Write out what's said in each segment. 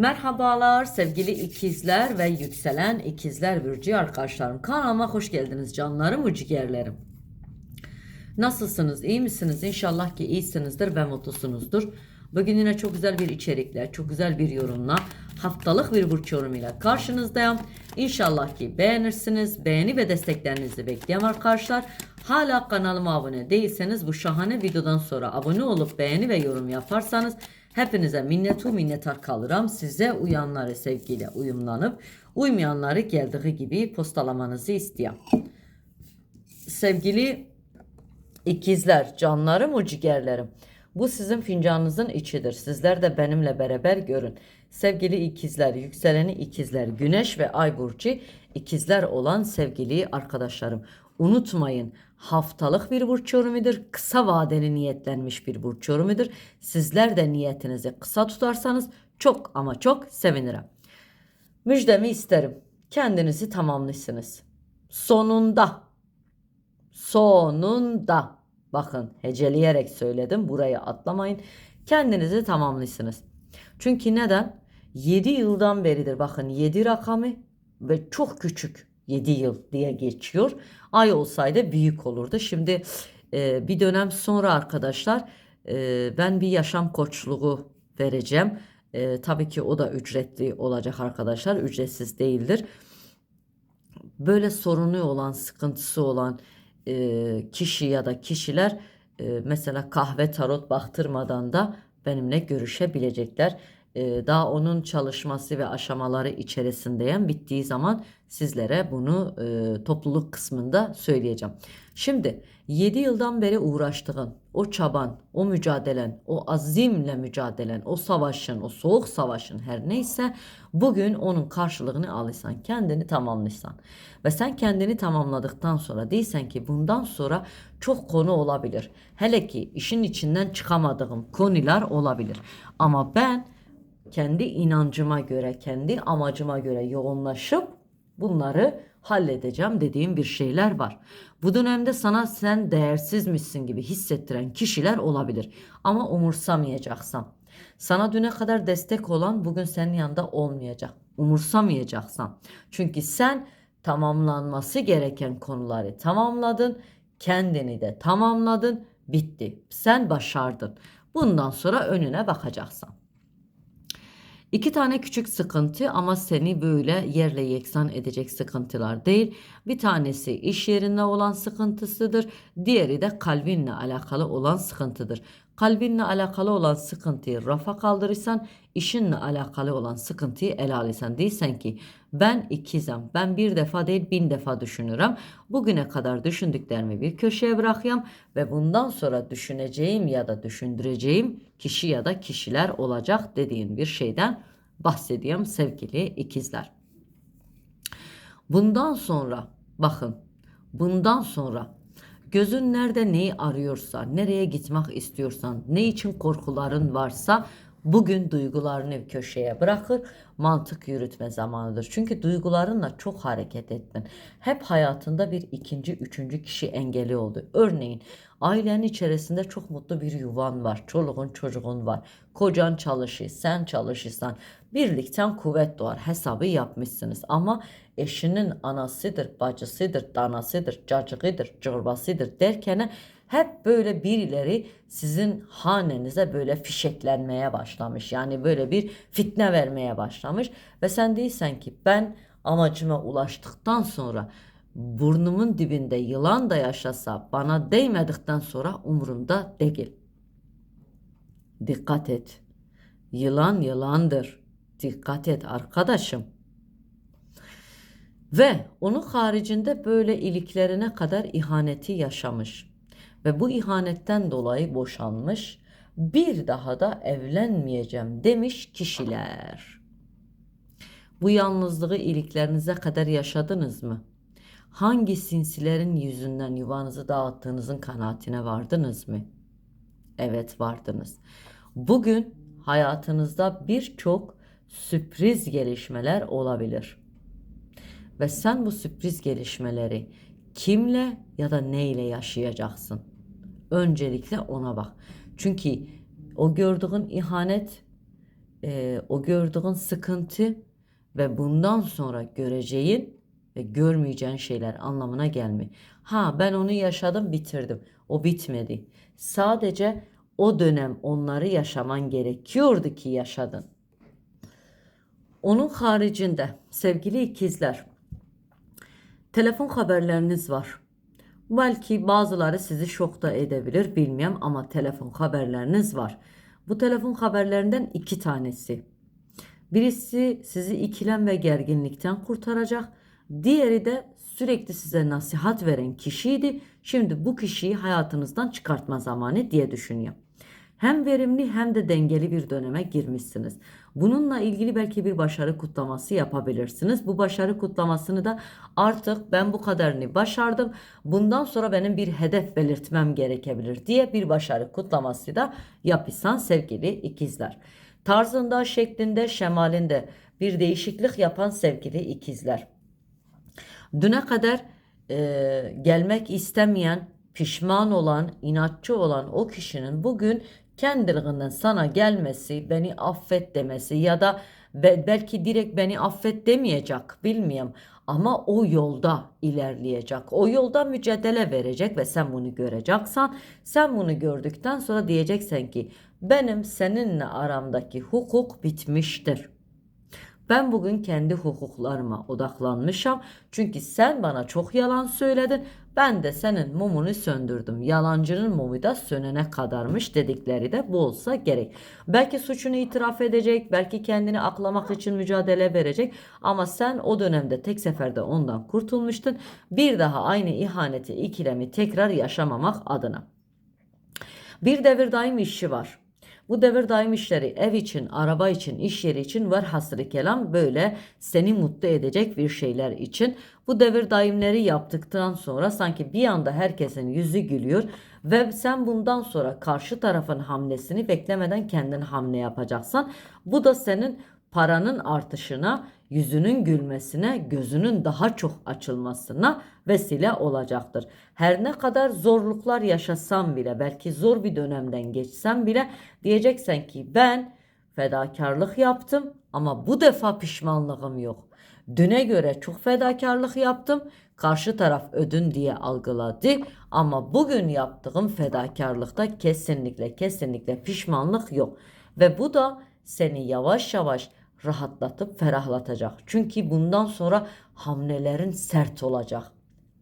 Merhabalar sevgili ikizler ve yükselen ikizler burcu arkadaşlarım. Kanalıma hoş geldiniz canlarım, ucigerlerim. Nasılsınız? iyi misiniz? İnşallah ki iyisinizdir ve mutlusunuzdur. Bugün yine çok güzel bir içerikle, çok güzel bir yorumla, haftalık bir burç yorumuyla karşınızdayım. İnşallah ki beğenirsiniz. Beğeni ve desteklerinizi bekleyen arkadaşlar. Hala kanalıma abone değilseniz bu şahane videodan sonra abone olup beğeni ve yorum yaparsanız hepinize minnetu minnettar kalırım. Size uyanları sevgiyle uyumlanıp uymayanları geldiği gibi postalamanızı isteyen. Sevgili İkizler, canlarım, ciğerlerim. Bu sizin fincanınızın içidir. Sizler de benimle beraber görün. Sevgili ikizler, yükseleni ikizler, güneş ve ay burcu ikizler olan sevgili arkadaşlarım. Unutmayın haftalık bir burç yorumudur. Kısa vadeli niyetlenmiş bir burç yorumudur. Sizler de niyetinizi kısa tutarsanız çok ama çok sevinirim. Müjdemi isterim. Kendinizi tamamlısınız. Sonunda sonunda bakın heceleyerek söyledim burayı atlamayın kendinizi tamamlısınız. Çünkü neden? 7 yıldan beridir bakın 7 rakamı ve çok küçük 7 yıl diye geçiyor. Ay olsaydı büyük olurdu. Şimdi e, bir dönem sonra arkadaşlar e, ben bir yaşam koçluğu vereceğim. E, tabii ki o da ücretli olacak arkadaşlar. Ücretsiz değildir. Böyle sorunu olan, sıkıntısı olan e, kişi ya da kişiler e, mesela kahve tarot baktırmadan da benimle görüşebilecekler. E, daha onun çalışması ve aşamaları içerisindeyim. Bittiği zaman sizlere bunu e, topluluk kısmında söyleyeceğim. Şimdi 7 yıldan beri uğraştığın o çaban, o mücadelen, o azimle mücadelen, o savaşın, o soğuk savaşın her neyse bugün onun karşılığını alırsan, kendini tamamlıysan ve sen kendini tamamladıktan sonra değilsen ki bundan sonra çok konu olabilir. Hele ki işin içinden çıkamadığım konular olabilir. Ama ben kendi inancıma göre, kendi amacıma göre yoğunlaşıp bunları halledeceğim dediğim bir şeyler var. Bu dönemde sana sen değersizmişsin gibi hissettiren kişiler olabilir. Ama umursamayacaksan. Sana düne kadar destek olan bugün senin yanında olmayacak. Umursamayacaksan. Çünkü sen tamamlanması gereken konuları tamamladın. Kendini de tamamladın. Bitti. Sen başardın. Bundan sonra önüne bakacaksın. İki tane küçük sıkıntı ama seni böyle yerle yeksan edecek sıkıntılar değil. Bir tanesi iş yerinde olan sıkıntısıdır. Diğeri de kalbinle alakalı olan sıkıntıdır. Kalbinle alakalı olan sıkıntıyı rafa kaldırırsan, işinle alakalı olan sıkıntıyı ele alırsan. Değilsen ki ben ikizim, ben bir defa değil bin defa düşünürüm. Bugüne kadar düşündüklerimi bir köşeye bırakayım ve bundan sonra düşüneceğim ya da düşündüreceğim kişi ya da kişiler olacak dediğin bir şeyden bahsediyorum sevgili ikizler. Bundan sonra bakın bundan sonra gözün nerede neyi arıyorsa, nereye gitmek istiyorsan, ne için korkuların varsa bugün duygularını köşeye bırakır, mantık yürütme zamanıdır. Çünkü duygularınla çok hareket ettin. Hep hayatında bir ikinci, üçüncü kişi engeli oldu. Örneğin ailenin içerisinde çok mutlu bir yuvan var, çoluğun çocuğun var, kocan çalışıyor, sen çalışırsan, birlikten kuvvet doğar hesabı yapmışsınız. Ama eşinin anasıdır, bacısıdır, danasıdır, cacığıdır, çorbasıdır derken hep böyle birileri sizin hanenize böyle fişeklenmeye başlamış. Yani böyle bir fitne vermeye başlamış. Ve sen değilsen ki ben amacıma ulaştıktan sonra burnumun dibinde yılan da yaşasa bana değmedikten sonra umurumda değil. Dikkat et. Yılan yılandır. Dikkat et arkadaşım. Ve onun haricinde böyle iliklerine kadar ihaneti yaşamış. Ve bu ihanetten dolayı boşanmış. Bir daha da evlenmeyeceğim demiş kişiler. Bu yalnızlığı iliklerinize kadar yaşadınız mı? Hangi sinsilerin yüzünden yuvanızı dağıttığınızın kanaatine vardınız mı? Evet vardınız. Bugün hayatınızda birçok sürpriz gelişmeler olabilir. Ve sen bu sürpriz gelişmeleri kimle ya da neyle yaşayacaksın? Öncelikle ona bak. Çünkü o gördüğün ihanet e, o gördüğün sıkıntı ve bundan sonra göreceğin ve görmeyeceğin şeyler anlamına gelmiyor. Ha ben onu yaşadım bitirdim. O bitmedi. Sadece o dönem onları yaşaman gerekiyordu ki yaşadın. Onun haricinde sevgili ikizler telefon haberleriniz var. Belki bazıları sizi şokta edebilir bilmiyorum ama telefon haberleriniz var. Bu telefon haberlerinden iki tanesi. Birisi sizi ikilem ve gerginlikten kurtaracak. Diğeri de sürekli size nasihat veren kişiydi. Şimdi bu kişiyi hayatınızdan çıkartma zamanı diye düşünüyor. Hem verimli hem de dengeli bir döneme girmişsiniz. Bununla ilgili belki bir başarı kutlaması yapabilirsiniz. Bu başarı kutlamasını da artık ben bu kadarını başardım. Bundan sonra benim bir hedef belirtmem gerekebilir diye bir başarı kutlaması da yapırsan sevgili ikizler. Tarzında, şeklinde, şemalinde bir değişiklik yapan sevgili ikizler. Düne kadar e, gelmek istemeyen, pişman olan, inatçı olan o kişinin bugün kendiliğinden sana gelmesi, beni affet demesi ya da be- belki direkt beni affet demeyecek bilmiyorum ama o yolda ilerleyecek. O yolda mücadele verecek ve sen bunu göreceksen sen bunu gördükten sonra diyeceksin ki benim seninle aramdaki hukuk bitmiştir. Ben bugün kendi hukuklarıma odaklanmışam. Çünkü sen bana çok yalan söyledin. Ben de senin mumunu söndürdüm. Yalancının mumu da sönene kadarmış dedikleri de bu olsa gerek. Belki suçunu itiraf edecek, belki kendini aklamak için mücadele verecek ama sen o dönemde tek seferde ondan kurtulmuştun. Bir daha aynı ihaneti, ikilemi tekrar yaşamamak adına. Bir devir daim işi var. Bu devir daim işleri ev için, araba için, iş yeri için var hasrı kelam böyle seni mutlu edecek bir şeyler için. Bu devir daimleri yaptıktan sonra sanki bir anda herkesin yüzü gülüyor ve sen bundan sonra karşı tarafın hamlesini beklemeden kendin hamle yapacaksan bu da senin paranın artışına, yüzünün gülmesine, gözünün daha çok açılmasına vesile olacaktır. Her ne kadar zorluklar yaşasam bile, belki zor bir dönemden geçsem bile diyeceksen ki ben fedakarlık yaptım ama bu defa pişmanlığım yok. Düne göre çok fedakarlık yaptım. Karşı taraf ödün diye algıladı ama bugün yaptığım fedakarlıkta kesinlikle kesinlikle pişmanlık yok. Ve bu da seni yavaş yavaş rahatlatıp ferahlatacak. Çünkü bundan sonra hamlelerin sert olacak.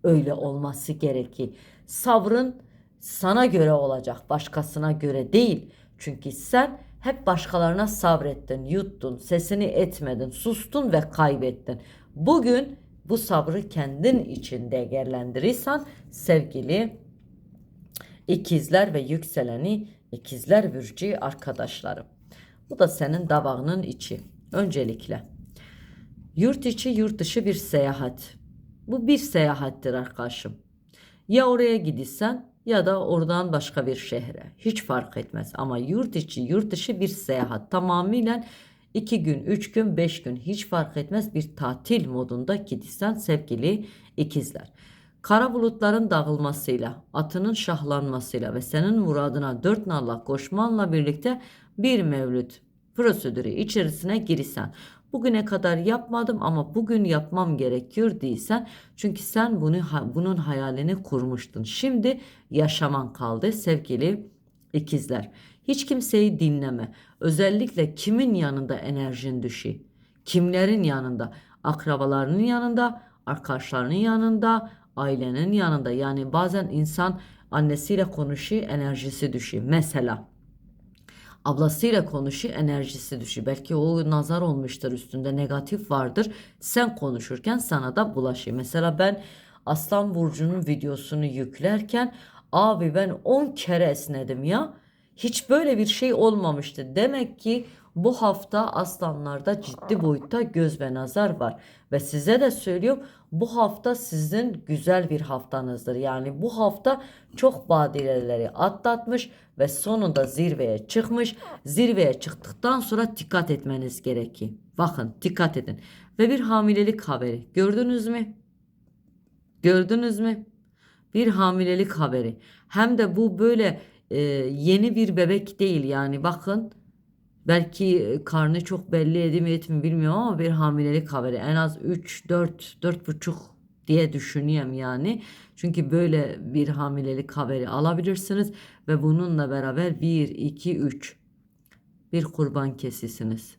Öyle olması gerekir. Sabrın sana göre olacak, başkasına göre değil. Çünkü sen hep başkalarına sabrettin, yuttun, sesini etmedin, sustun ve kaybettin. Bugün bu sabrı kendin için değerlendirirsen sevgili ikizler ve yükseleni ikizler burcu arkadaşlarım. Bu da senin davağının içi. Öncelikle yurt içi yurt dışı bir seyahat. Bu bir seyahattir arkadaşım. Ya oraya gidilsen ya da oradan başka bir şehre. Hiç fark etmez ama yurt içi yurt dışı bir seyahat. Tamamıyla 2 gün, 3 gün, 5 gün hiç fark etmez bir tatil modunda gidilsen sevgili ikizler. Kara bulutların dağılmasıyla, atının şahlanmasıyla ve senin muradına dört nalla koşmanla birlikte bir mevlüt prosedürü içerisine girsen. Bugüne kadar yapmadım ama bugün yapmam gerekiyor değilsen çünkü sen bunu bunun hayalini kurmuştun. Şimdi yaşaman kaldı sevgili ikizler. Hiç kimseyi dinleme. Özellikle kimin yanında enerjin düşüyor? Kimlerin yanında? Akrabalarının yanında, arkadaşlarının yanında, ailenin yanında. Yani bazen insan annesiyle konuşuyor, enerjisi düşüyor. Mesela ablasıyla konuşuyor enerjisi düşüyor. Belki o nazar olmuştur üstünde negatif vardır. Sen konuşurken sana da bulaşıyor. Mesela ben Aslan Burcu'nun videosunu yüklerken abi ben 10 kere esnedim ya. Hiç böyle bir şey olmamıştı. Demek ki bu hafta aslanlarda ciddi boyutta göz ve nazar var. Ve size de söylüyorum bu hafta sizin güzel bir haftanızdır. Yani bu hafta çok badireleri atlatmış ve sonunda zirveye çıkmış. Zirveye çıktıktan sonra dikkat etmeniz gerekir. Bakın dikkat edin. Ve bir hamilelik haberi gördünüz mü? Gördünüz mü? Bir hamilelik haberi. Hem de bu böyle e, yeni bir bebek değil yani bakın Belki e, karnı çok belli edim etmi bilmiyorum ama bir hamilelik haberi en az 3 4 4,5 diye düşünüyorum yani. Çünkü böyle bir hamilelik haberi alabilirsiniz ve bununla beraber 1 2 3 bir kurban kesisiniz.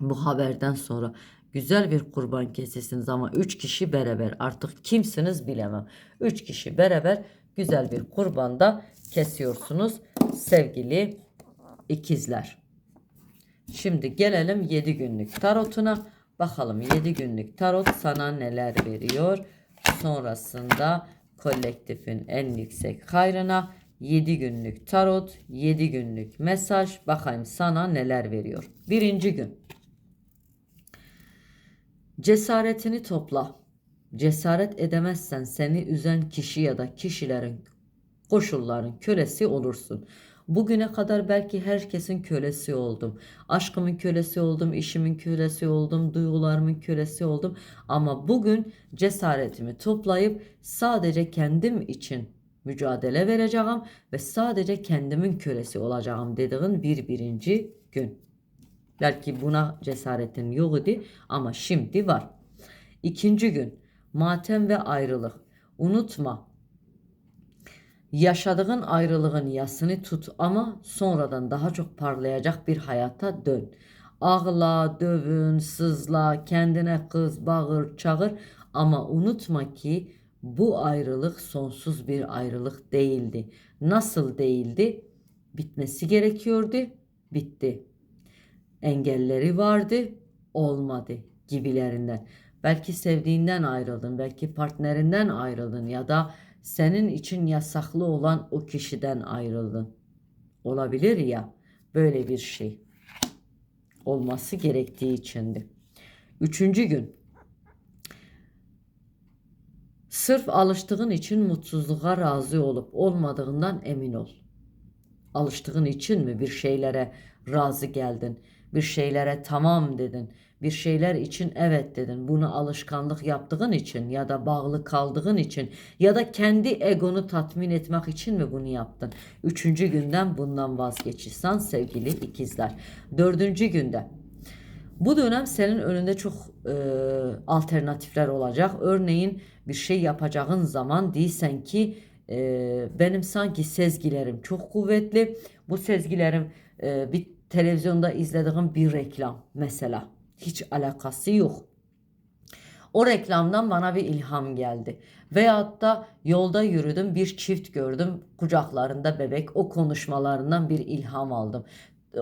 Bu haberden sonra güzel bir kurban kesesiniz ama 3 kişi beraber artık kimsiniz bilemem. 3 kişi beraber güzel bir kurbanda kesiyorsunuz sevgili ikizler. Şimdi gelelim 7 günlük tarotuna. Bakalım 7 günlük tarot sana neler veriyor. Sonrasında kolektifin en yüksek hayrına 7 günlük tarot, 7 günlük mesaj. Bakayım sana neler veriyor. Birinci gün. Cesaretini topla. Cesaret edemezsen seni üzen kişi ya da kişilerin koşulların kölesi olursun. Bugüne kadar belki herkesin kölesi oldum. Aşkımın kölesi oldum, işimin kölesi oldum, duygularımın kölesi oldum. Ama bugün cesaretimi toplayıp sadece kendim için mücadele vereceğim ve sadece kendimin kölesi olacağım dediğin bir birinci gün. Belki buna cesaretin yok idi ama şimdi var. İkinci gün matem ve ayrılık. Unutma yaşadığın ayrılığın yasını tut ama sonradan daha çok parlayacak bir hayata dön. Ağla, dövün, sızla, kendine kız, bağır, çağır ama unutma ki bu ayrılık sonsuz bir ayrılık değildi. Nasıl değildi? Bitmesi gerekiyordu, bitti. Engelleri vardı, olmadı gibilerinden. Belki sevdiğinden ayrıldın, belki partnerinden ayrıldın ya da senin için yasaklı olan o kişiden ayrıldın. Olabilir ya böyle bir şey. Olması gerektiği içindi. Üçüncü gün. Sırf alıştığın için mutsuzluğa razı olup olmadığından emin ol. Alıştığın için mi bir şeylere razı geldin? Bir şeylere tamam dedin bir şeyler için evet dedin. Bunu alışkanlık yaptığın için ya da bağlı kaldığın için ya da kendi egonu tatmin etmek için mi bunu yaptın? Üçüncü günden bundan vazgeçirsen sevgili ikizler. Dördüncü günde bu dönem senin önünde çok e, alternatifler olacak. Örneğin bir şey yapacağın zaman değilsen ki e, benim sanki sezgilerim çok kuvvetli. Bu sezgilerim e, bir televizyonda izlediğim bir reklam mesela hiç alakası yok. O reklamdan bana bir ilham geldi. Veyahut da yolda yürüdüm bir çift gördüm kucaklarında bebek o konuşmalarından bir ilham aldım.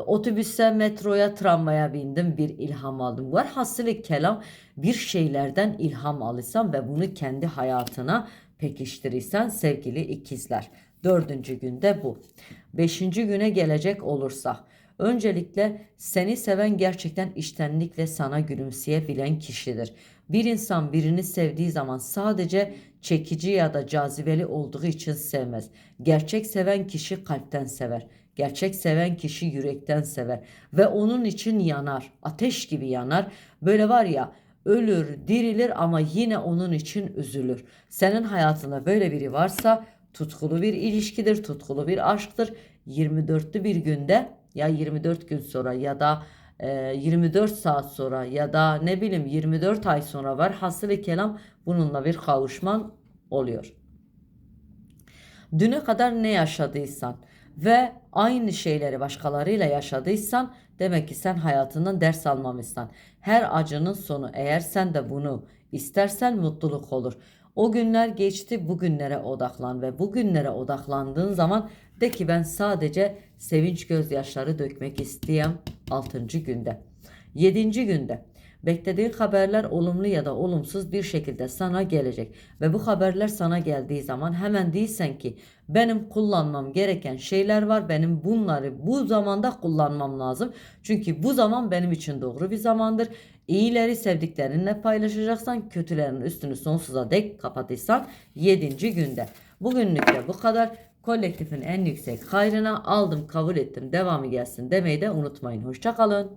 Otobüse, metroya, tramvaya bindim bir ilham aldım. Var hasılı kelam bir şeylerden ilham alırsan ve bunu kendi hayatına pekiştirirsen sevgili ikizler. Dördüncü günde bu. Beşinci güne gelecek olursa Öncelikle seni seven gerçekten içtenlikle sana gülümseyebilen kişidir. Bir insan birini sevdiği zaman sadece çekici ya da cazibeli olduğu için sevmez. Gerçek seven kişi kalpten sever. Gerçek seven kişi yürekten sever ve onun için yanar. Ateş gibi yanar. Böyle var ya ölür, dirilir ama yine onun için üzülür. Senin hayatında böyle biri varsa tutkulu bir ilişkidir, tutkulu bir aşktır. 24'lü bir günde ya 24 gün sonra ya da e, 24 saat sonra ya da ne bileyim 24 ay sonra var. Hasılı kelam bununla bir kavuşman oluyor. Düne kadar ne yaşadıysan ve aynı şeyleri başkalarıyla yaşadıysan demek ki sen hayatından ders almamışsın. Her acının sonu eğer sen de bunu istersen mutluluk olur. O günler geçti bugünlere odaklan ve bugünlere odaklandığın zaman de ki ben sadece sevinç gözyaşları dökmek isteyen 6. günde. 7. günde beklediğin haberler olumlu ya da olumsuz bir şekilde sana gelecek ve bu haberler sana geldiği zaman hemen değilsen ki benim kullanmam gereken şeyler var benim bunları bu zamanda kullanmam lazım çünkü bu zaman benim için doğru bir zamandır İyileri sevdiklerinle paylaşacaksan kötülerin üstünü sonsuza dek kapatırsan 7. günde. Bugünlük de bu kadar. Kolektifin en yüksek hayrına aldım kabul ettim devamı gelsin demeyi de unutmayın. Hoşçakalın.